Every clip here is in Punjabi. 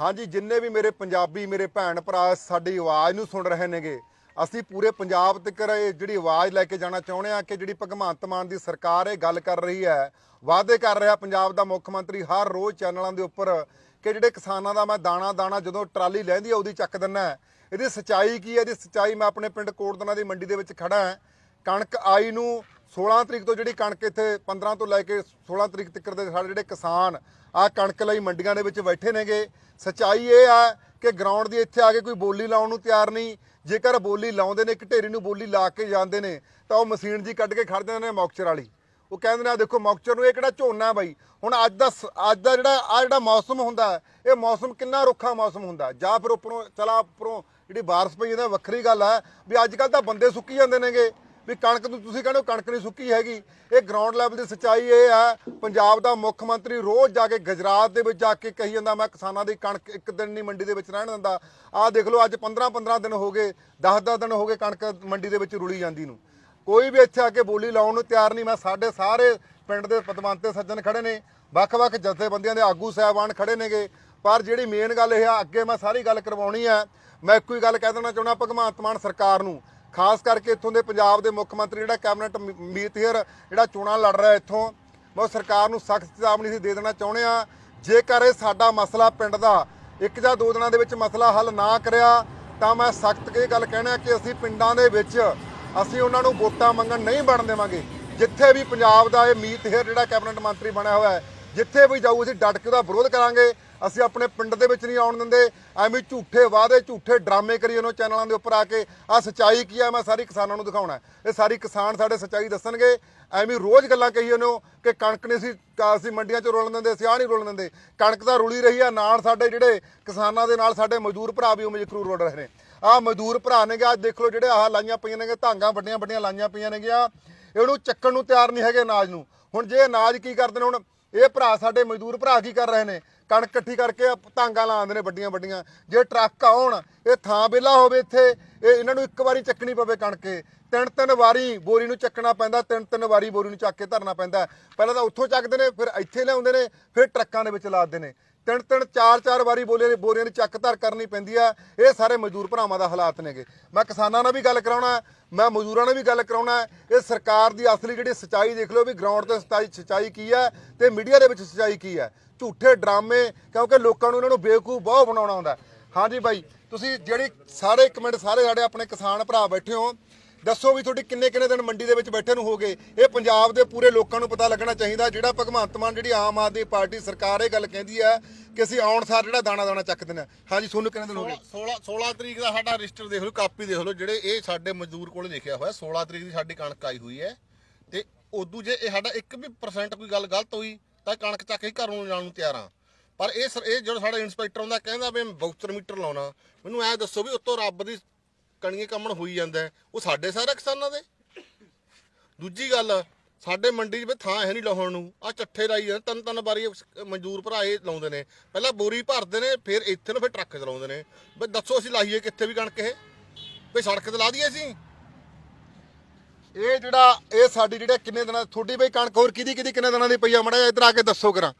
ਹਾਂਜੀ, ਜਿੰਨੇ ਵੀ ਮੇਰੇ ਪੰਜਾਬੀ ਮੇਰੇ ਭੈਣ ਭਰਾ, ਸਾਡੀ ਆਵਾਜ਼ ਨੂੰ ਸੁਣ ਰਹੇ ਨੇਗੇ, ਅਸੀਂ ਪੂਰੇ ਪੰਜਾਬ ਤੱਕ ਇਹ ਜਿਹੜੀ ਆਵਾਜ਼ ਲੈ ਕੇ ਜਾਣਾ ਚਾਹੁੰਦੇ ਆ ਕਿ ਜਿਹੜੀ ਭਗਵੰਤ ਮਾਨ ਦੀ ਸਰਕਾਰ ਇਹ ਗੱਲ ਕਰ ਰਹੀ ਹੈ, ਵਾਅਦੇ ਕਰ ਰਿਹਾ ਪੰਜਾਬ ਦਾ ਮੁੱਖ ਮੰਤਰੀ ਹਰ ਰੋਜ਼ ਚੈਨਲਾਂ ਦੇ ਉੱਪਰ ਕਿ ਜਿਹੜੇ ਕਿਸਾਨਾਂ ਦਾ ਮੈਂ ਦਾਣਾ ਦਾਣਾ ਜਦੋਂ ਟਰਾਲੀ ਲੈਂਦੀ ਆ, ਉਹਦੀ ਚੱਕ ਦਿੰਨਾ ਇਹਦੀ ਸਚਾਈ ਕੀ ਹੈ? ਇਹਦੀ ਸਚਾਈ ਮੈਂ ਆਪਣੇ ਪਿੰਡ ਕੋਟਦਨਾ ਦੀ ਮੰਡੀ ਦੇ ਵਿੱਚ ਖੜਾ ਹਾਂ। ਕਣਕ ਆਈ ਨੂੰ 16 ਤਰੀਕ ਤੋਂ ਜਿਹੜੀ ਕਣਕ ਇੱਥੇ 15 ਤੋਂ ਲੈ ਕੇ 16 ਤਰੀਕ ਤੱਕ ਦੇ ਸਾਡੇ ਜਿਹੜੇ ਕਿਸਾਨ ਆ ਕਣਕ ਲਈ ਮੰਡੀਆਂ ਦੇ ਵਿੱਚ ਬੈਠੇ ਨੇਗੇ। ਸਚਾਈ ਇਹ ਆ ਕਿ ਗਰਾਊਂਡ ਦੀ ਇੱਥੇ ਆ ਕੇ ਕੋਈ ਬੋਲੀ ਲਾਉਣ ਨੂੰ ਤਿਆਰ ਨਹੀਂ। ਜੇਕਰ ਬੋਲੀ ਲਾਉਂਦੇ ਨੇ, ਇੱਕ ਢੇਰੀ ਨੂੰ ਬੋਲੀ ਲਾ ਕੇ ਜਾਂਦੇ ਨੇ, ਤਾਂ ਉਹ ਮਸ਼ੀਨ ਜੀ ਕੱਢ ਕੇ ਖੜ ਜਾਂਦੇ ਨੇ ਮੌਕਚਰ ਵਾਲੀ। ਉਹ ਕਹਿੰਦੇ ਨੇ ਆ ਦੇਖੋ, ਮੌਕਚਰ ਨੂੰ ਇਹ ਕਿਹੜਾ ਝੋਨਾ ਬਾਈ? ਹੁਣ ਅੱਜ ਦਾ ਸ- ਅੱਜ ਦਾ ਜਿਹੜਾ, ਆ ਜਿਹੜਾ ਮੌਸਮ ਹੁੰਦਾ ਇਹ ਮੌਸਮ ਕਿੰਨਾ ਰੁੱਖਾ ਮੌਸਮ ਹੁੰਦਾ ਜਾਂ ਫਿਰ ਉੱਪਰੋਂ, ਚਲਾ ਉੱਪਰੋਂ ਜਿਹੜੀ ਬਾਰਿਸ਼ ਪਈ ਇਹਦਾ ਵੱਖਰੀ ਗੱਲ ਹੈ ਵੀ ਅੱਜ ਕੱਲ ਤਾਂ ਬੰਦੇ ਸੁੱਕੀ ਜਾਂਦੇ ਨੇਗੇ। ਵੀ ਕਣਕ ਨੂੰ ਤੁਸੀਂ ਕਹਿੰਦੇ ਹੋ ਕਣਕ ਨਹੀਂ ਸੁੱਕੀ ਹੈਗੀ। ਇਹ ਗਰਾਊਂਡ ਲੈਵਲ ਦੀ ਸੱਚਾਈ ਇਹ ਹੈ। ਪੰਜਾਬ ਦਾ ਮੁੱਖ ਮੰਤਰੀ ਰੋਜ਼ ਜਾ ਕੇ ਗੁਜਰਾਤ ਦੇ ਵਿੱਚ ਜਾ ਕੇ ਕਹੀ ਜਾਂਦਾ, ਮੈਂ ਕਿਸਾਨਾਂ ਦੀ ਕਣਕ ਇੱਕ ਦਿਨ ਨਹੀਂ ਮੰਡੀ ਦੇ ਵਿੱਚ ਰਹਿਣ ਦਿੰਦਾ। ਆਹ ਦੇਖ ਲਓ, ਅੱਜ 15 15 ਦਿਨ ਹੋ ਗਏ 10 10 ਦਿਨ ਹੋ ਗਏ ਕਣਕ ਮੰਡੀ ਦੇ ਵਿੱਚ ਰੁਲੀ ਜਾਂਦੀ ਨੂੰ। ਕੋਈ ਵੀ ਇੱਥੇ ਆ ਕੇ ਬੋਲੀ ਲਾਉਣ ਨੂੰ ਤਿਆਰ ਨਹੀਂ। ਮੈਂ ਸਾਡੇ ਸਾਰੇ ਪਿੰਡ ਦੇ ਪਦਵੰਤੇ ਸੱਜਣ ਖੜੇ ਨੇ। ਵੱਖ-ਵੱਖ ਜਥੇਬੰਦੀਆਂ ਦੇ ਆਗੂ ਸਾਹਿਬਾਨ ਖੜੇ ਨੇਗੇ। ਪਰ ਜਿਹੜੀ ਮੇਨ ਗੱਲ ਇਹ ਆ, ਅੱਗੇ ਮੈਂ ਸਾਰੀ ਗੱਲ ਕਰਵਾਉਣੀ ਆ। ਮੈਂ ਇੱਕੋ ਹੀ ਗੱਲ ਕਹਿ ਦੇਣਾ ਚਾਹੁੰਦਾ ਭਗਵੰਤ ਮਾਨ ਸਰਕਾਰ ਨੂੰ। ਖਾਸ ਕਰਕੇ ਇੱਥੋਂ ਦੇ ਪੰਜਾਬ ਦੇ ਮੁੱਖ ਮੰਤਰੀ ਜਿਹੜਾ ਕੈਬਨਿਟ ਮ- ਮੀਤਹਿਰ ਜਿਹੜਾ ਚੋਣਾਂ ਲੜ ਰਿਹਾ ਇੱਥੋਂ, ਮੈਂ ਉਹ ਸਰਕਾਰ ਨੂੰ ਸਖਤ ਚੇਤਾਵਨੀ ਸੀ ਦੇ ਦੇਣਾ ਚਾਹੁੰਦੇ ਆ ਜੇਕਰ ਇਹ ਸਾਡਾ ਮਸਲਾ ਪਿੰਡ ਦਾ ਇੱਕ ਜਾਂ ਦੋ ਦਿਨਾਂ ਦੇ ਵਿੱਚ ਮਸਲਾ ਹੱਲ ਨਾ ਕਰਿਆ, ਤਾਂ ਮੈਂ ਸਖਤ ਇਹ ਗੱਲ ਕਹਿਣਾ ਕਿ ਅਸੀਂ ਪਿੰਡਾਂ ਦੇ ਵਿੱਚ ਅਸੀਂ ਉਹਨਾਂ ਨੂੰ ਵੋਟਾਂ ਮੰਗਣ ਨਹੀਂ ਬਣ ਦੇਵਾਂਗੇ। ਜਿੱਥੇ ਵੀ ਪੰਜਾਬ ਦਾ ਇਹ ਮੀਤ ਹੇਰ ਜਿਹੜਾ ਕੈਬਨਿਟ ਮੰਤਰੀ ਬਣਿਆ ਹੋਇਆ ਹੈ, ਜਿੱਥੇ ਵੀ ਜਾਊ, ਅਸੀਂ ਡਟ ਕੇ ਉਹਦਾ ਵਿਰੋਧ ਕਰਾਂਗੇ। ਅਸੀਂ ਆਪਣੇ ਪਿੰਡ ਦੇ ਵਿੱਚ ਨਹੀਂ ਆਉਣ ਦਿੰਦੇ, ਐਵੇਂ ਝੂਠੇ ਵਾਅਦੇ, ਝੂਠੇ ਡਰਾਮੇ ਕਰੀ ਉਹਨਾਂ ਚੈਨਲਾਂ ਦੇ ਉੱਪਰ ਆ ਕੇ ਆ ਸਚਾਈ ਕੀ ਆ, ਮੈਂ ਸਾਰੀ ਕਿਸਾਨਾਂ ਨੂੰ ਦਿਖਾਉਣਾ ਇਹ ਸਾਰੀ ਕਿਸਾਨ ਸਾਡੇ ਸਚਾਈ ਦੱਸਣਗੇ, ਐਵੇਂ ਰੋਜ਼ ਗੱਲਾਂ ਕਹੀ ਉਹਨੂੰ ਕਿ ਕਣਕ ਨਹੀਂ ਸੀ ਅਸੀਂ ਮੰਡੀਆਂ 'ਚ ਰੋਲਣ ਦਿੰਦੇ, ਅਸੀਂ ਆਹ ਨਹੀਂ ਰੋਲਣ ਦਿੰਦੇ। ਕਣਕ ਤਾਂ ਰੁਲੀ ਰਹੀ ਆ, ਨਾਲ ਸਾਡੇ ਜਿਹੜੇ ਕਿਸਾਨਾਂ ਦੇ ਨਾਲ ਸਾਡੇ ਮਜ਼ਦੂਰ ਭਰਾ ਵੀ ਉਵੇਂ ਜ਼ਰੂਰ ਰੋਲ ਰਹੇ ਨੇ। ਆਹ ਮਜ਼ਦੂਰ ਭਰਾ ਨੇਗੇ ਅੱਜ ਦੇਖ ਲਓ ਜਿਹੜੇ ਆਹ ਲਾਈਆਂ ਪਈਆਂ ਨੇਗੇ, ਧਾਂਗਾ ਵੱਡੀਆਂ ਵੱਡੀਆਂ ਲਾਈਆਂ ਪਈਆਂ ਨੇਗੀਆਂ। ਇਹਨੂੰ ਚੱਕਣ ਨੂੰ ਤਿਆਰ ਨਹੀਂ ਹੈਗੇ ਅਨਾਜ ਨੂੰ। ਹੁਣ ਜੇ ਅਨਾਜ ਕੀ ਕਰਦੇ ਨੇ ਹੁਣ? ਇਹ ਭਰਾ ਸਾਡੇ ਮਜ਼ਦੂਰ ਭਰਾ ਕੀ ਕਰ ਰਹੇ ਨੇ? ਕਣਕ ਇਕੱਠੀ ਕਰਕੇ ਧਾਂਗਾ ਲਾਉਂਦੇ ਨੇ ਵੱਡੀਆਂ ਵੱਡੀਆਂ। ਜੇ ਟਰੱਕ ਆਉਣ, ਇਹ ਥਾਂ ਵਿਹਲਾ ਹੋਵੇ ਇੱਥੇ, ਇਹ ਇਹਨਾਂ ਨੂੰ ਇੱਕ ਵਾਰੀ ਚੱਕਣੀ ਪਵੇ ਕਣਕੇ ਤਿੰਨ ਤਿੰਨ ਵਾਰੀ ਬੋਰੀ ਨੂੰ ਚੱਕਣਾ ਪੈਂਦਾ, ਤਿੰਨ ਤਿੰਨ ਵਾਰੀ ਬੋਰੀ ਨੂੰ ਚੱਕ ਕੇ ਧਰਨਾ ਪੈਂਦਾ। ਪਹਿਲਾਂ ਤਾਂ ਉੱਥੋਂ ਚੱਕਦੇ ਨੇ, ਫਿਰ ਇੱਥੇ ਲਿਆਉਂਦੇ ਨੇ, ਫਿਰ ਟਰੱਕਾਂ ਦੇ ਵਿੱਚ ਲਾਦਦੇ ਨੇ। ਤਿੰਨ ਤਿੰਨ ਚਾਰ ਚਾਰ ਵਾਰੀ ਬੋਲੀਆਂ ਦੀ ਬੋਰੀਆਂ ਦੀ ਚੱਕ ਧਰ ਕਰਨੀ ਪੈਂਦੀ ਆ। ਇਹ ਸਾਰੇ ਮਜ਼ਦੂਰ ਭਰਾਵਾਂ ਦਾ ਹਾਲਾਤ ਨੇਗੇ। ਮੈਂ ਕਿਸਾਨਾਂ ਨਾਲ ਵੀ ਗੱਲ ਕਰਾਉਣਾ, ਮੈਂ ਮਜ਼ਦੂਰਾਂ ਨਾਲ ਵੀ ਗੱਲ ਕਰਾਉਣਾ। ਇਹ ਸਰਕਾਰ ਦੀ ਅਸਲੀ ਜਿਹੜੀ ਸਚਾਈ ਦੇਖ ਲਓ ਵੀ ਗਰਾਊਂਡ ਤੇ ਸਚਾਈ ਸਚਾਈ ਕੀ ਹੈ ਤੇ ਮੀਡੀਆ ਦੇ ਵਿੱਚ ਸਚਾਈ ਕੀ ਹੈ ਝੂਠੇ ਡਰਾਮੇ, ਕਿਉਂਕਿ ਲੋਕਾਂ ਨੂੰ ਇਹਨਾਂ ਨੂੰ ਬੇਵਕੂਫ ਬਹੁਤ ਬਣਾਉਣਾ ਹੁੰਦਾ। ਹਾਂਜੀ ਬਾਈ, ਤੁਸੀਂ ਜਿਹੜੀ ਸਾਰੇ ਇੱਕ ਮਿੰਟ ਸਾਰੇ ਸਾਡੇ ਆਪਣੇ ਕਿਸਾਨ ਭਰਾ ਬੈਠੇ ਹੋ ਦੱਸੋ ਵੀ ਤੁਹਾਡੀ ਕਿੰਨੇ ਕਿੰਨੇ ਦਿਨ ਮੰਡੀ ਦੇ ਵਿੱਚ ਬੈਠੇ ਨੂੰ ਹੋ ਗਏ? ਇਹ ਪੰਜਾਬ ਦੇ ਪੂਰੇ ਲੋਕਾਂ ਨੂੰ ਪਤਾ ਲੱਗਣਾ ਚਾਹੀਦਾ, ਜਿਹੜਾ ਭਗਵੰਤ ਮਾਨ ਜਿਹੜੀ ਆਮ ਆਦਮੀ ਪਾਰਟੀ ਸਰਕਾਰ ਇਹ ਗੱਲ ਕਹਿੰਦੀ ਹੈ ਕਿ ਅਸੀਂ ਆਉਣ ਸਾਰ ਜਿਹੜਾ ਦਾਣਾ ਦਾਣਾ ਚੱਕ ਦੇਣਾ ਹਾਂਜੀ, ਤੁਹਾਨੂੰ ਕਿੰਨੇ ਦਿਨ ਹੋ ਗਏ? 16 16 ਤਰੀਕ ਦਾ ਸਾਡਾ ਰਜਿਸਟਰ ਦੇਖ ਲਓ, ਕਾਪੀ ਦੇਖ ਲਓ, ਜਿਹੜੇ ਇਹ ਸਾਡੇ ਮਜ਼ਦੂਰ ਕੋਲ ਲਿਖਿਆ ਹੋਇਆ 16 ਤਰੀਕ ਦੀ ਸਾਡੀ ਕਣਕ ਆਈ ਹੋਈ ਹੈ ਤੇ ਉਦੋਂ ਜੇ ਇਹ ਸਾਡਾ 1 ਵੀ ਪਰਸੈਂਟ ਕੋਈ ਗੱਲ ਗਲਤ ਹੋਈ, ਤਾਂ ਕਣਕ ਚੱਕ ਕੇ ਘਰੋਂ ਜਾਣ ਨੂੰ ਤਿਆਰ ਆ ਪਰ ਇਹ ਸਰ- ਇਹ ਜਿਹੜਾ ਸਾਡਾ ਇਨਸਪੈਕਟਰ ਹੁੰਦਾ, ਕਹਿੰਦਾ ਵੀ ਬਾਊਚਰ ਮੀਟਰ ਲਾਉਣਾ। ਮੈਨੂੰ ਐ ਦੱਸੋ ਵੀ ਉੱਤੋਂ ਰੱਬ ਦੀ ਕਣੀਏ ਕੰਮਣ ਹੋਈ ਜਾਂਦਾ ਉਹ ਸਾਡੇ ਸਾਰੇ ਕਿਸਾਨਾਂ ਦੇ। ਦੂਜੀ ਗੱਲ, ਸਾਡੇ ਮੰਡੀ 'ਚ ਥਾਂ ਹੈ ਨਹੀਂ ਲਾਉਣ ਨੂੰ। ਆ ਚੱਠੇ ਲਾਈ ਜਾਂਦੇ, ਤਿੰਨ ਤਿੰਨ ਵਾਰੀ ਮਜ਼ਦੂਰ ਭਰਾ ਇਹ ਲਾਉਂਦੇ ਨੇ। ਪਹਿਲਾਂ ਬੋਰੀ ਭਰਦੇ ਨੇ, ਫਿਰ ਇੱਥੇ ਨੂੰ ਫਿਰ ਟਰੱਕ ਚਲਾਉਂਦੇ ਨੇ। ਬਈ ਦੱਸੋ ਅਸੀਂ ਲਾਈਏ ਕਿੱਥੇ ਵੀ ਕਣਕ ਇਹ? ਬਈ ਸੜਕ ਤੇ ਲਾ ਦਈਏ ਅਸੀਂ। ਇਹ ਜਿਹੜਾ, ਇਹ ਸਾਡੀ ਜਿਹੜੇ ਕਿੰਨੇ ਦਿਨਾਂ ਤੁਹਾਡੀ ਬਈ ਕਣਕ ਹੋਰ ਕਿਹਦੀ ਕਿਹਦੀ ਕਿੰਨੇ ਦਿਨਾਂ ਦੀ ਪਈ ਆ? ਮੜਾ ਇੱਧਰ ਆ ਕੇ ਦੱਸੋ ਕਰਾਂ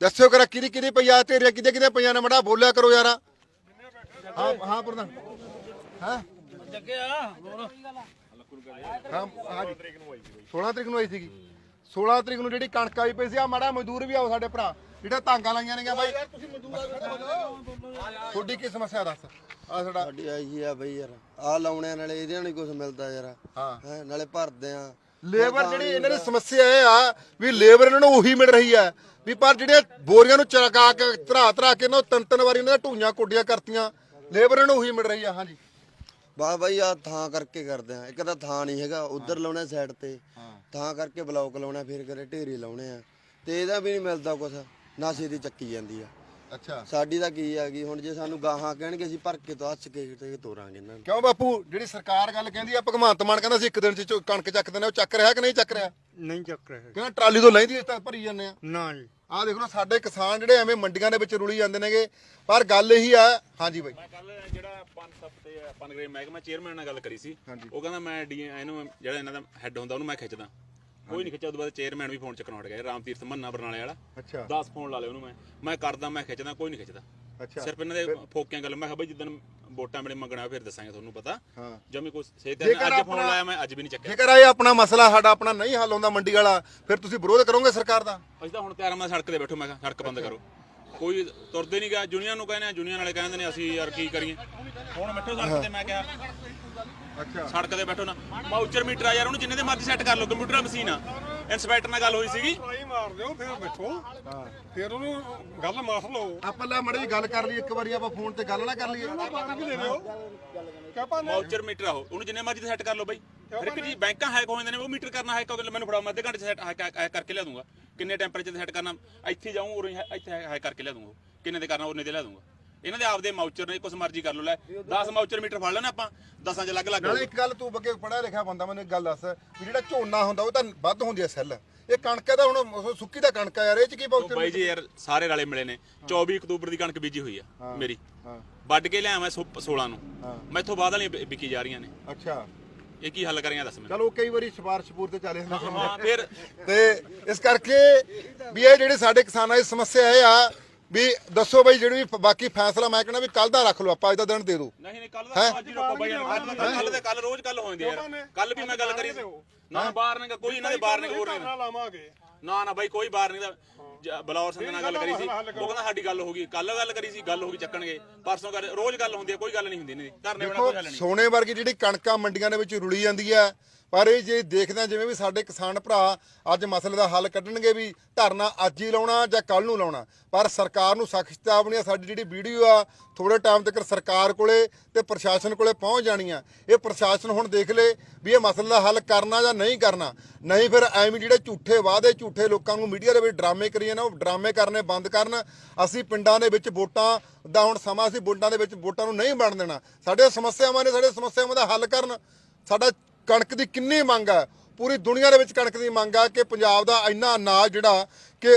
ਦੱਸਿਓ ਕਰਾਂ ਕਿਹਦੀ ਕਿਹਦੀ ਪਈ ਆ? ਤੇਰੇ ਕਿਹਦੇ ਕਿਹਦੇ ਪਈਆਂ ਨੇ? ਮੜਾ ਬੋਲਿਆ ਕਰੋ ਯਾਰ। ਹਾਂ ਹਾਂ ਪ੍ਰਧਾਨ। ਹਾਂ? ਜੱਗਿਆ ਹੋਰ ਹਾਂ ਹਾਂਜੀ 16 ਤਰੀਕ ਨੂੰ ਆਈ ਸੀਗੀ। 16 ਤਰੀਕ ਨੂੰ ਜਿਹੜੀ ਕਣਕ ਆਈ ਪਈ ਸੀ ਆ ਮਾੜਾ ਮਜ਼ਦੂਰ ਵੀ ਆਓ ਸਾਡੇ ਭਰਾ। ਜਿਹੜੇ ਤਾਂਗਾ ਲਾਈਆਂ ਨੇਗੀਆਂ ਬਾਈ। ਤੁਹਾਡੀ ਕੀ ਸਮੱਸਿਆ ਦੱਸ। ਆ ਸਾਡਾ ਸਾਡੀ ਆਈ ਆ ਬਈ ਯਾਰ। ਆ ਲਾਉਣੇ ਨਾਲੇ ਇਹਦੇ ਨਾਲ ਕੁਝ ਮਿਲਦਾ ਯਾਰ। ਹਾਂ। ਹੈ ਨਾਲੇ ਭਰਦੇ ਆ। ਲੇਬਰ ਜਿਹੜੀ ਇਹਨਾਂ ਦੀ ਸਮੱਸਿਆ ਇਹ ਆ ਵੀ ਲੇਬਰ ਇਹਨਾਂ ਨੂੰ ਉਹੀ ਮਿਲ ਰਹੀ ਆ। ਵੀ ਪਰ ਜਿਹੜੇ ਬੋਰੀਆਂ ਨੂੰ ਚਰਕਾ ਕੇ ਧਰਾ ਧਰਾ ਕੇ ਨਾ ਤਿੰਨ ਤਿੰਨ ਵਾਰੀ ਉਹਨਾਂ ਦੀਆਂ ਢੂਈਆਂ ਕੋਡੀਆਂ ਕਰਤੀਆਂ ਲੇਬਰ ਇਹਨਾਂ ਨੂੰ ਉਹੀ ਮਿਲ ਰਹੀ ਆ ਹਾਂਜੀ। ਬਾ ਬਈ ਆ ਥਾਂ ਕਰਕੇ ਕਰਦੇ ਆ। ਇੱਕ ਤਾਂ ਥਾਂ ਨਹੀਂ ਹੈਗਾ ਉਧਰ ਲਾਉਣਾ ਸਾਈਡ ਤੇ। ਥਾਂ ਕਰਕੇ ਬਲੌਕ ਲਾਉਣਾ ਫਿਰ ਕਰੇ ਢੇਰੀ ਲਾਉਣੇ ਆ। ਤੇ ਇਹਦਾ ਵੀ ਨਹੀਂ ਮਿਲਦਾ ਕੁਝ ਨਾਸੇ ਦੀ ਚੱਕੀ ਜਾਂਦੀ ਆ। ਅੱਛਾ। ਸਾਡੀ ਤਾਂ ਕੀ ਆ ਗਈ ਹੁਣ ਜੇ ਸਾਨੂੰ ਗਾਹਾਂ ਕਹਿਣਗੇ ਅਸੀਂ ਭਰ ਕੇ ਤੋਂ ਹੱਸ ਕੇ ਤੇ ਤੋਰਾਂਗੇ ਇਹਨਾਂ ਨੂੰ। ਕਿਉਂ ਬਾਪੂ? ਜਿਹੜੀ ਸਰਕਾਰ ਗੱਲ ਕਹਿੰਦੀ ਆ ਭਗਵੰਤ ਮਾਨ ਕਹਿੰਦਾ ਸੀ ਇੱਕ ਦਿਨ ਚ ਚੋ- ਕਣਕ ਚੱਕ ਦਿੰਦੇ ਆ, ਉਹ ਚੱਕ ਰਿਹਾ ਕਿ ਨਹੀਂ ਚੱਕ ਰਿਹਾ? ਨਹੀਂ ਚੱਕ ਰਹੇ। ਕਹਿੰਦਾ ਟਰਾਲੀ ਤੋਂ ਲੈਂਦੀ ਤਾਂ ਭਰੀ ਜਾਂਦੇ ਆ। ਨਾ ਜੀ। ਆਹ ਦੇਖ ਲਓ ਸਾਡੇ ਕਿਸਾਨ ਜਿਹੜੇ ਐਵੇਂ ਮੰਡੀਆਂ ਦੇ ਵਿੱਚ ਰੁਲੀ ਜਾਂਦੇ ਨੇਗੇ। ਪਰ ਗੱਲ ਇਹੀ ਆ ਹਾਂਜੀ ਬਾਈ। ਮੈਂ ਕੱਲ ਜਿਹੜਾ ਪੰਜ ਸੱਤ ਤੇ ਪਨਗਰੇ ਮਹਿਕਮਾ ਚੇਅਰਮੈਨ ਨਾਲ ਗੱਲ ਕਰੀ ਸੀ। ਹਾਂਜੀ। ਉਹ ਕਹਿੰਦਾ ਮੈਂ ਡੀ ਇਹਨੂੰ ਜਿਹੜਾ ਇਹਨਾਂ ਦਾ ਹੈੱਡ ਹੁੰਦਾ ਉਹਨੂੰ ਮੈਂ ਖਿੱਚਦਾ। ਕੋਈ ਨਹੀਂ ਖਿੱਚਿਆ ਉਦੋਂ ਬਾਅਦ ਚੇਅਰਮੈਨ ਵੀ ਫੋਨ ਚੱਕਣ ਹਟ ਗਿਆ ਰਾਮਤੀਰਥ ਮੰਨਾ ਬਰਨਾਲੇ ਵਾਲਾ। ਅੱਛਾ। 10 ਫੋਨ ਲਾ ਲਏ ਉਹਨੂੰ ਮੈਂ। ਮੈਂ ਕਰਦਾ ਮੈਂ ਖਿੱਚਦਾ ਕੋਈ ਨਹੀਂ ਖਿੱਚਦਾ। ਅੱਛਾ। ਸਿਰਫ ਇਹਨਾਂ ਦੇ ਫੋਕਿਆਂ ਗੱਲ ਮੈਂ ਕਿਹਾ ਬਈ ਜਿੱਦਣ ਵੋਟਾਂ ਵੇਲੇ ਮੰਗਣਾ ਫਿਰ ਦੱਸਾਂਗੇ ਤੁਹਾਨੂੰ ਪਤਾ। ਹਾਂ। ਜਮੀ ਕੋਈ ਸੇਧ ਜੇਕਰ ਅੱਜ ਫੋਨ ਆਪਣਾ- ਲਾਇਆ ਮੈਂ ਅੱਜ ਵੀ ਨਹੀਂ ਚੱਕਿਆ। ਜੇਕਰ ਇਹ ਆਪਣਾ ਮਸਲਾ ਸਾਡਾ ਆਪਣਾ ਨਹੀਂ ਹੱਲ ਹੁੰਦਾ ਮੰਡੀ ਵਾਲਾ ਫਿਰ ਤੁਸੀਂ ਵਿਰੋਧ ਕਰੋਗੇ ਸਰਕਾਰ ਦਾ? ਅਸੀਂ ਤਾਂ ਹੁਣ ਤਿਆਰ ਮੈਂ ਸੜਕ ਤੇ ਬੈਠੋ ਮੈਂ ਕਿਹਾ ਸੜਕ ਬੰਦ ਕਰੋ। ਕੋਈ ਤੁਰਦੇ ਨਹੀਂ ਗਿਆ ਜੁਨੀਅਰ ਨੂੰ ਕਹਿੰਦੇ ਆ ਜੁਨੀਅਰ ਵਾਲੇ ਕਹਿੰਦੇ ਨੇ ਅਸੀਂ ਯਾਰ ਕੀ ਕਰੀਏ। ਹੁਣ ਬੈਠੋ ਸੜਕ ਤੇ ਮੈਂ ਕਿਹਾ ਅੱਛਾ। ਸੜਕ ਤੇ ਬੈਠੋ ਨਾ। ਮਾਊਚਰ ਮੀਟਰ ਆ ਯਾਰ ਉਹਨੂੰ ਜਿੰਨੇ ਦੇ ਮਰਜ਼ੀ ਸੈੱਟ ਕਰ ਲਓ ਕੰਪਿਊਟਰ ਮਸ਼ੀਨ ਆ। ਇੰਸਪੈਕਟਰ ਨਾਲ ਗੱਲ ਹੋਈ ਸੀਗੀ। ਟਰਾਈ ਮਾਰ ਦਿਓ ਫਿਰ ਬੈਠੋ ਫਿਰ ਉਹਨੂੰ ਗੱਲ ਮਾਰ ਲਓ। ਆਪਾਂ ਲੈ ਮੜੀ ਗੱਲ ਕਰ ਲਈ ਇੱਕ ਵਾਰੀ ਆਪਾਂ ਫੋਨ ਤੇ ਗੱਲ ਨਾ ਕਰ ਲਈਏ। ਮਾਊਚਰ ਮੀਟਰ ਆ ਉਹ ਉਹਨੂੰ ਜਿੰਨੇ ਮਰਜ਼ੀ ਸੈੱਟ ਕਰ ਲਓ ਬਾਈ। ਫਿਰ ਇੱਕ ਜੀ ਬੈਂਕਾਂ ਹੈਕ ਹੋ ਜਾਂਦੇ ਨੇ ਉਹ ਮੀਟਰ ਕਰਨਾ ਹੈਕ ਹੋ ਗਿਆ ਮੈਨੂੰ ਫੜਾਓ ਮੈਂ ਅੱਧੇ ਘੰਟੇ ਸੈੱਟ ਹੈਕ ਕਰਕੇ ਲਿਆ ਦੂੰਗਾ। ਕਿੰਨੇ ਟੈਂਪਰੇਚਰ ਤੇ ਸੈੱਟ ਕਰਨਾ ਇੱਥੇ ਜਾਊਂ ਉਰੇ ਇੱਥੇ ਹੈਕ ਕਰਕੇ ਲਿਆ ਦੂੰਗਾ। ਕਿੰਨੇ ਤੇ ਕਰਨਾ ਉਹਨੇ ਤੇ ਲਿਆ ਦੂੰਗਾ। ਇਹਨਾਂ ਦੇ ਆਪਦੇ ਮਾਊਚਰ ਨੇ ਕੁਛ ਮਰਜ਼ੀ ਕਰ ਲਓ ਲੈ। 10 ਮਾਊਚਰ ਮੀਟਰ ਫੜ ਲੈਣਾ ਆਪਾਂ 10 ਚ ਅਲੱਗ ਅਲੱਗ ਨਾਲੇ ਇੱਕ ਗੱਲ ਤੂੰ ਬੱਗੇ ਪੜਿਆ ਲਿਖਿਆ ਬੰਦਾ ਮੈਨੂੰ ਇੱਕ ਗੱਲ ਦੱਸ ਵੀ ਜਿਹੜਾ ਝੋਨਾ ਹੁੰਦਾ ਉਹ ਤਾਂ ਵੱਧ ਹੁੰਦੀ ਹੈ ਸੈੱਲ। ਇਹ ਕਣਕ ਤਾਂ ਹੁਣ ਸੁੱਕੀ ਦਾ ਕਣਕ ਆ ਯਾਰ ਇਹ ਚ ਕੀ ਉਹ ਬਾਉਚਰ ਬਾਈ ਜੀ ਯਾਰ ਸਾਰੇ ਰਲੇ ਮਿਲੇ ਨੇ। 24 ਅਕਤੂਬਰ ਦੀ ਕਣਕ ਬੀਜੀ ਹੋਈ ਆ ਮੇਰੀ। ਵੱਢ ਕੇ ਲਿਆ ਮੈਂ 16 ਨੂੰ। ਹਾਂ। ਮੈਥੋਂ ਬਾਅਦ ਵਾਲੀਆਂ ਵਿਕੀ ਜਾ ਰਹੀਆਂ ਨੇ। ਅੱਛਾ। ਇਹ ਕੀ ਹੱਲ ਕਰੀਆਂ ਦੱਸ ਮੈਨੂੰ? ਚਲੋ ਕਈ ਵਾਰੀ ਸਿਫਾਰਿਸ਼ ਪੂਰ ਤੇ ਚੱਲੇ ਜਾਂਦੇ ਹਾਂ ਫਿਰ ਤੇ ਇਸ ਕਰਕੇ ਵੀ ਇਹ ਜਿਹੜੇ ਸਾਡੇ ਕਿਸਾਨਾਂ ਦੀ ਸਮੱਸਿਆ ਇਹ ਆ ਵੀ ਦੱਸੋ ਬਈ ਜਿਹੜੀ ਵੀ ਬਾਕੀ ਫੈਸਲਾ ਮੈਂ ਕਹਿੰਦਾ ਵੀ ਕੱਲ ਦਾ ਰੱਖ ਲਓ ਆਪਾਂ ਅੱਜ ਦਾ ਦਿਨ ਦੇ ਦਿਓ। ਨਹੀਂ ਨਹੀਂ ਕੱਲ ਦਾ ਅੱਜ ਹੀ ਰੋਕੋ ਬਾਈ ਕੱਲ ਦੇ ਕੱਲ ਰੋਜ਼ ਕੱਲ ਹੋ ਜਾਂਦੀ ਯਾਰ ਕੱਲ ਵੀ ਮੈਂ ਗੱਲ ਕਰੀ ਸੀ ਨਾ ਬਾਹਰ ਗਾ, ਕੋਈ ਇਹਨਾਂ ਦੇ ਬਾਹਰ ਨਹੀਂ ਹੋਰ ਨਹੀਂ। ਲਾਵਾਂਗੇ। ਨਾ ਨਾ ਬਾਈ ਕੋਈ ਬਾਹਰ ਨਹੀਂ ਬਲੌਰ ਸਿੰਘ ਨਾਲ ਗੱਲ ਕਰੀ ਸੀ। ਉਹ ਕਹਿੰਦਾ ਸਾਡੀ ਗੱਲ ਹੋ ਗਈ। ਕੱਲ ਗੱਲ ਕਰੀ ਸੀ ਗੱਲ ਹੋ ਗਈ ਚੱਕਣਗੇ। ਪਰਸੋਂ ਗੱਲ ਰੋਜ਼ ਗੱਲ ਹੁੰਦੀ ਹੈ ਕੋਈ ਗੱਲ ਨਹੀਂ ਹੁੰਦੀ ਇਹਨਾਂ ਦੀ ਧਰਨੇ ਕੋਈ ਹੱਲ ਨਹੀਂ। ਸੋਨੇ ਵਰਗੀ ਜਿਹੜੀ ਕਣਕਾਂ ਮੰਡੀਆਂ ਦੇ ਵਿੱਚ ਰੁਲੀ ਜਾਂਦੀ ਹੈ ਪਰ ਇਹ ਜੇ ਦੇਖਦੇ ਹਾਂ ਜਿਵੇਂ ਵੀ ਸਾਡੇ ਕਿਸਾਨ ਭਰਾ ਅੱਜ ਮਸਲੇ ਦਾ ਹੱਲ ਕੱਢਣਗੇ ਵੀ ਧਰਨਾ ਅੱਜ ਹੀ ਲਾਉਣਾ ਜਾਂ ਕੱਲ ਨੂੰ ਲਾਉਣਾ, ਪਰ ਸਰਕਾਰ ਨੂੰ ਸਖਤ ਚੇਤਾਵਨੀ ਆ ਸਾਡੀ ਜਿਹੜੀ ਵੀਡੀਓ ਆ ਥੋੜੇ ਟਾਈਮ ਤੱਕ ਸਰਕਾਰ ਕੋਲੇ ਤੇ ਪ੍ਰਸ਼ਾਸਨ ਕੋਲੇ ਪਹੁੰਚ ਜਾਣੀ ਆ। ਇਹ ਪ੍ਰਸ਼ਾਸਨ ਹੁਣ ਦੇਖ ਲੇ ਵੀ ਇਹ ਮਸਲੇ ਦਾ ਹੱਲ ਕਰਨਾ ਜਾਂ ਨਹੀਂ ਕਰਨਾ। ਨਹੀਂ ਫਿਰ ਐਵੇਂ ਜਿਹੜੇ ਝੂਠੇ ਵਾਅਦੇ, ਝੂਠੇ ਲੋਕਾਂ ਨੂੰ ਮੀਡੀਆ ਦੇ ਵਿੱਚ ਡਰਾਮੇ ਕਰੀਏ ਨਾ, ਉਹ ਡਰਾਮੇ ਕਰਨੇ ਬੰਦ ਕਰਨ। ਅਸੀਂ ਪਿੰਡਾਂ ਦੇ ਵਿੱਚ ਵੋਟਾਂ ਦਾ ਹੁਣ ਸਮਾਂ ਅਸੀਂ ਵੋਟਾਂ ਦੇ ਵਿੱਚ ਵੋਟਾਂ ਨੂੰ ਨਹੀਂ ਬਣ ਦੇਣਾ। ਸਾਡੇ ਸਮੱਸਿਆਵਾਂ ਨੇ, ਸਾਡੇ ਸਮੱਸਿਆਵਾਂ ਦਾ ਹੱਲ ਕਰਨ। ਸਾਡਾ ਕਣਕ ਦੀ ਕਿੰਨੀ ਮੰਗ ਹੈ ਪੂਰੀ ਦੁਨੀਆ ਦੇ ਵਿੱਚ ਕਣਕ ਦੀ ਮੰਗ ਆ ਕਿ ਪੰਜਾਬ ਦਾ ਇੰਨਾ ਅਨਾਜ ਜਿਹੜਾ ਕਿ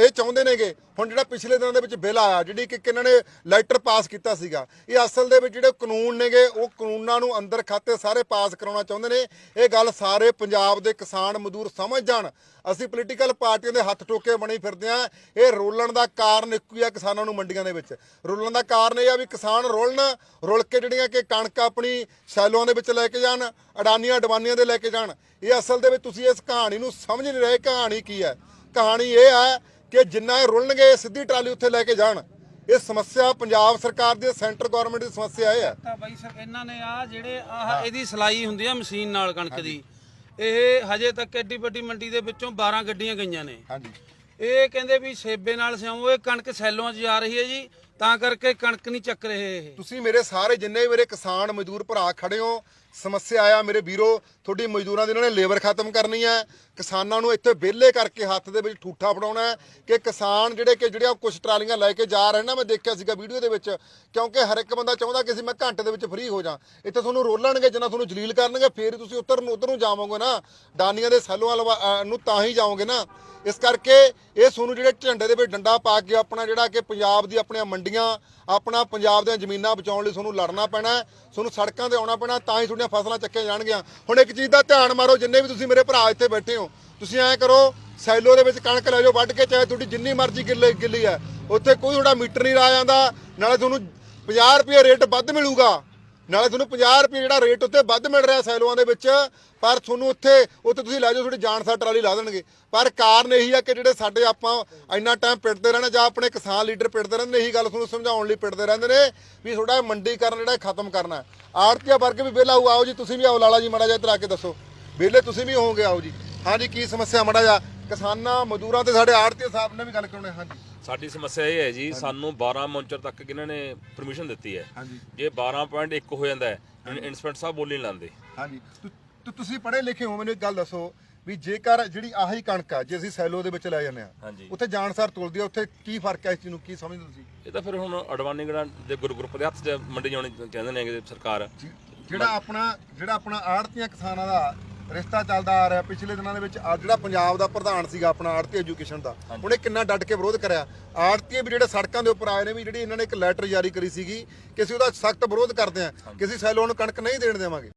ਇਹ ਚਾਹੁੰਦੇ ਨੇਗੇ, ਹੁਣ ਜਿਹੜਾ ਪਿਛਲੇ ਦਿਨਾਂ ਦੇ ਵਿੱਚ ਬਿੱਲ ਆਇਆ, ਜਿਹੜੀ ਕਿ ਇਹਨਾਂ ਨੇ ਲੈਟਰ ਪਾਸ ਕੀਤਾ ਸੀਗਾ, ਇਹ ਅਸਲ ਦੇ ਵਿੱਚ ਜਿਹੜੇ ਕਾਨੂੰਨ ਨੇਗੇ, ਉਹ ਕਾਨੂੰਨਾਂ ਨੂੰ ਅੰਦਰ ਖਾਤੇ ਸਾਰੇ ਪਾਸ ਕਰਾਉਣਾ ਚਾਹੁੰਦੇ ਨੇ। ਇਹ ਗੱਲ ਸਾਰੇ ਪੰਜਾਬ ਦੇ ਕਿਸਾਨ ਮਜ਼ਦੂਰ ਸਮਝ ਜਾਣ। ਅਸੀਂ ਪੋਲੀਟੀਕਲ ਪਾਰਟੀਆਂ ਦੇ ਹੱਥ ਟੋਕੇ ਬਣੀ ਫਿਰਦੇ ਆ। ਇਹ ਰੋਲਣ ਦਾ ਕਾਰਨ ਇੱਕੋ ਹੀ ਆ ਕਿਸਾਨਾਂ ਨੂੰ ਮੰਡੀਆਂ ਦੇ ਵਿੱਚ। ਰੋਲਣ ਦਾ ਕਾਰਨ ਇਹ ਆ ਵੀ ਕਿਸਾਨ ਰੋਲਣ, ਰੁਲ ਕੇ ਜਿਹੜੀਆਂ ਕਿ ਕਣਕ ਆਪਣੀ ਸੈਲੋਆਂ ਦੇ ਵਿੱਚ ਲੈ ਕੇ ਜਾਣ, ਅਡਾਨੀਆਂ, ਅਡਵਾਨੀਆਂ ਦੇ ਲੈ ਕੇ ਜਾਣ। ਇਹ ਅਸਲ ਦੇ ਵਿੱਚ ਤੁਸੀਂ ਇਸ ਕਹਾਣੀ ਨੂੰ ਸਮਝ ਨਹੀਂ ਰਹੇ, ਕਹਾਣੀ ਕੀ ਹੈ? ਕਹਾਣੀ ਇਹ ਹੈ ਕਿ ਜਿੰਨਾ ਇਹ ਰੁਲਣਗੇ ਸਿੱਧੀ ਟਰਾਲੀ ਉੱਥੇ ਲੈ ਕੇ ਜਾਣ। ਇਹ ਸਮੱਸਿਆ ਪੰਜਾਬ ਸਰਕਾਰ ਦੀ ਸੈਂਟਰ ਗਵਰਨਮੈਂਟ ਦੀ ਸਮੱਸਿਆ ਇਹ ਹੈ। ਤਾਂ ਬਾਈ ਸਰ ਇਹਨਾਂ ਨੇ ਆ ਜਿਹੜੇ ਆਹ ਇਹਦੀ ਸਲਾਈ ਹੁੰਦੀ ਆ ਮਸ਼ੀਨ ਨਾਲ ਕਣਕ ਦੀ। ਇਹ ਹਜੇ ਤੱਕ ਐਡੀ ਵੱਡੀ ਮੰਡੀ ਦੇ ਵਿੱਚੋਂ 12 ਗੱਡੀਆਂ ਗਈਆਂ ਨੇ। ਹਾਂਜੀ। ਇਹ ਕਹਿੰਦੇ ਵੀ ਸੇਬੇ ਨਾਲ ਸਿਆਉਂ ਇਹ ਕਣਕ ਸੈਲੋਂ 'ਚ ਜਾ ਰਹੀ ਹੈ ਜੀ ਤਾਂ ਕਰਕੇ ਕਣਕ ਨਹੀਂ ਚੱਕ ਰਹੇ ਇਹ। ਤੁਸੀਂ ਮੇਰੇ ਸਾਰੇ ਜਿੰਨੇ ਵੀ ਮੇਰੇ ਕਿਸਾਨ ਮਜ਼ਦੂਰ ਭਰਾ ਖੜੇ ਹੋ ਸਮੱਸਿਆ ਆ ਮੇਰੇ ਵੀਰੋ, ਤੁਹਾਡੀ ਮਜ਼ਦੂਰਾਂ ਦੀ ਇਹਨਾਂ ਨੇ ਲੇਬਰ ਖਤਮ ਕਰਨੀ ਹੈ। ਕਿਸਾਨਾਂ ਨੂੰ ਇੱਥੇ ਵਿਹਲੇ ਕਰਕੇ ਹੱਥ ਦੇ ਵਿੱਚ ਠੂਠਾ ਫੜਾਉਣਾ ਹੈ ਕਿ ਕਿਸਾਨ ਜਿਹੜੇ ਕਿ ਜਿਹੜੀਆਂ ਕੁਝ ਟਰਾਲੀਆਂ ਲੈ ਕੇ ਜਾ ਰਹੇ ਨਾ ਮੈਂ ਦੇਖਿਆ ਸੀਗਾ ਵੀਡੀਓ ਦੇ ਵਿੱਚ, ਕਿਉਂਕਿ ਹਰ ਇੱਕ ਬੰਦਾ ਚਾਹੁੰਦਾ ਕਿ ਸੀ ਮੈਂ ਘੰਟੇ ਦੇ ਵਿੱਚ ਫ੍ਰੀ ਹੋ ਜਾ ਇੱਥੇ ਤੁਹਾਨੂੰ ਰੋਲਣਗੇ ਜਿੰਨਾ ਤੁਹਾਨੂੰ ਜਲੀਲ ਕਰਨਗੇ, ਫੇਰ ਹੀ ਤੁਸੀਂ ਉੱਤਰ ਨੂੰ ਉੱਧਰ ਨੂੰ ਜਾਵੋਗੇ ਨਾ। ਡਾਨੀਆਂ ਦੇ ਸੈਲੋਂ ਲਵਾ- ਨੂੰ ਤਾਂ ਹੀ ਜਾਓਗੇ ਨਾ। ਇਸ ਕਰਕੇ ਇਹ ਤੁਹਾਨੂੰ ਜਿਹੜੇ ਝੰਡੇ ਦੇ ਵਿੱਚ ਡੰਡਾ ਪਾ ਕੇ ਆਪਣਾ ਜਿਹੜਾ ਕਿ ਪੰਜਾਬ ਦੀ ਆਪਣੀਆਂ ਮੰਡੀਆਂ ਆਪਣਾ ਪੰਜਾਬ ਦੀਆਂ ਜ਼ਮੀਨਾਂ ਬਚਾਉਣ ਲਈ ਤੁਹਾਨੂੰ ਲੜਨਾ ਪੈਣਾ ਤੁਹਾਨੂੰ ਸੜਕਾਂ ਤੇ ਆਉਣਾ ਪੈਣਾ ਤਾਂ ਹੀ ਤੁਹਾਡੀਆਂ ਫਸਲਾਂ ਚੱਕੀਆਂ ਜਾਣਗੀਆਂ। ਹੁਣ ਇੱਕ ਚੀਜ਼ ਦਾ ਧਿਆਨ ਮਾਰੋ, ਜਿੰਨੇ ਵੀ ਤੁਸੀਂ ਮੇਰੇ ਭਰਾ ਇੱਥੇ ਬੈਠੇ ਹੋ, ਤੁਸੀਂ ਐਂ ਕਰੋ, ਸੈਲੋ ਦੇ ਵਿੱਚ ਕਣਕ ਲੈ ਜਾਓ ਵੱਢ ਕੇ, ਚਾਹੇ ਤੁਹਾਡੀ ਜਿੰਨੀ ਮਰਜ਼ੀ ਗਿੱਲੇ ਗਿੱਲੀ ਹੈ, ਉੱਥੇ ਕੋਈ ਤੁਹਾਡਾ ਮੀਟਰ ਨਹੀਂ ਲਾ ਜਾਂਦਾ, ਨਾਲੇ ਤੁਹਾਨੂੰ 50 ਰੁਪਏ ਰੇਟ ਵੱਧ ਮਿਲੂਗਾ। ਨਾਲੇ ਤੁਹਾਨੂੰ 50 ਰੁਪਏ ਜਿਹੜਾ ਰੇਟ ਉੱਤੇ ਵੱਧ ਮਿਲ ਰਿਹਾ ਸੈਲੋਆਂ ਦੇ ਵਿੱਚ, ਪਰ ਤੁਹਾਨੂੰ ਉੱਥੇ ਉੱਥੇ ਤੁਸੀਂ ਲੈ ਜਾਓ, ਤੁਹਾਡੀ ਜਾਨ ਸਾਰ ਟਰਾਲੀ ਲਾ ਦੇਣਗੇ। ਪਰ ਕਾਰਨ ਇਹੀ ਆ ਕਿ ਜਿਹੜੇ ਸਾਡੇ ਆਪਾਂ ਇੰਨਾ ਟਾਈਮ ਪਿੱਟਦੇ ਰਹਿਣਾ, ਜਾਂ ਆਪਣੇ ਕਿਸਾਨ ਲੀਡਰ ਪਿੱਟਦੇ ਰਹਿੰਦੇ ਨੇ, ਇਹੀ ਗੱਲ ਤੁਹਾਨੂੰ ਸਮਝਾਉਣ ਲਈ ਪਿੱਟਦੇ ਰਹਿੰਦੇ ਨੇ ਵੀ ਤੁਹਾਡਾ ਮੰਡੀਕਰਨ ਜਿਹੜਾ ਖਤਮ ਕਰਨਾ ਹੈ। ਆੜਤੀਆ ਵਰਗ ਵੀ ਵਿਹਲਾ ਹੋਊ, ਆਓ ਜੀ, ਤੁਸੀਂ ਵੀ ਆਓ, ਲਾਲਾ ਜੀ ਮਾੜਾ ਜਿਹਾ ਇੱਧਰ ਆ ਕੇ ਦੱਸੋ। ਵਿਹਲੇ ਤੁਸੀਂ ਵੀ ਹੋਵੋਗੇ, ਆਓ ਜੀ। ਹਾਂਜੀ, ਕੀ ਸਮੱਸਿਆ ਮਾੜਾ ਜਿਹਾ? ਕਿਸਾਨਾਂ, ਮਜ਼ਦੂਰਾਂ ਤੇ ਸਾਡੇ ਆੜਤੀਆ ਸਾਹਿਬ ਨੇ ਵੀ ਗੱਲ ਕਰਾਉਣੀ ਹਾਂਜੀ। ਸਾਡੀ ਸਮੱਸਿਆ ਇਹ ਹੈ ਜੀ ਸਾਨੂੰ 12 ਮੌਂਚਰ ਤੱਕ ਇਹਨਾਂ ਨੇ ਪਰਮਿਸ਼ਨ ਦਿੱਤੀ ਹੈ। ਹਾਂਜੀ। ਜੇ 12.1 ਹੋ ਜਾਂਦਾ ਹੈ ਇਨਸਪੈਕਟਰ ਸਾਹਿਬ ਬੋਲੀ ਨਹੀਂ ਲਾਉਂਦੇ। ਹਾਂਜੀ। ਤੁ- ਤੁਸੀਂ ਪੜ੍ਹੇ ਲਿਖੇ ਹੋ ਮੈਨੂੰ ਇੱਕ ਗੱਲ ਦੱਸੋ ਵੀ ਜੇਕਰ ਜਿਹੜੀ ਆਹੀ ਕਣਕ ਆ ਜੇ ਅਸੀਂ ਸੈਲੋ ਦੇ ਵਿੱਚ ਲੈ ਜਾਂਦੇ ਆ ਹਾਂਜੀ। ਉੱਥੇ ਜਾਣਸਾਰ ਤੁਲਦੀ ਆ ਉੱਥੇ ਕੀ ਫ਼ਰਕ ਹੈ ਇਸ ਚੀਜ਼ ਨੂੰ ਕੀ ਸਮਝਦੇ ਤੁਸੀਂ? ਇਹ ਤਾਂ ਫਿਰ ਹੁਣ ਅਡਵਾਨੀਗੜਾ ਦੇ ਗੁਰੂ ਗਰੁੱਪ ਦੇ ਹੱਥ 'ਚ ਮੰਡੀ ਜਾਣੀ ਚਾਹੁੰਦੇ ਨੇ ਸਰਕਾਰ। ਜਿਹੜਾ ਆਪਣਾ ਜਿਹੜਾ ਆਪਣਾ ਆੜਤੀਆਂ ਕਿਸਾਨਾਂ ਦਾ ਰਿਸ਼ਤਾ ਚੱਲਦਾ ਆ ਰਿਹਾ। ਪਿਛਲੇ ਦਿਨਾਂ ਦੇ ਵਿੱਚ ਆ ਜਿਹੜਾ ਪੰਜਾਬ ਦਾ ਪ੍ਰਧਾਨ ਸੀਗਾ ਆਪਣਾ ਆੜਤੀ ਐਜੂਕੇਸ਼ਨ ਦਾ ਉਹਨੇ ਕਿੰਨਾ ਡਟ ਕੇ ਵਿਰੋਧ ਕਰਿਆ। ਆੜਤੀਏ ਵੀ ਜਿਹੜੇ ਸੜਕਾਂ ਦੇ ਉੱਪਰ ਆਏ ਨੇ ਵੀ ਜਿਹੜੀ ਇਹਨਾਂ ਨੇ ਇੱਕ ਲੈਟਰ ਜਾਰੀ ਕਰੀ ਸੀਗੀ ਕਿ ਅਸੀਂ ਉਹਦਾ ਸਖਤ ਵਿਰੋਧ ਕਰਦੇ ਹਾਂ ਕਿ ਅਸੀਂ ਸੈਲੋ ਨੂੰ ਕਣਕ ਨਹੀਂ ਦੇਣ ਦੇਵਾਂਗੇ।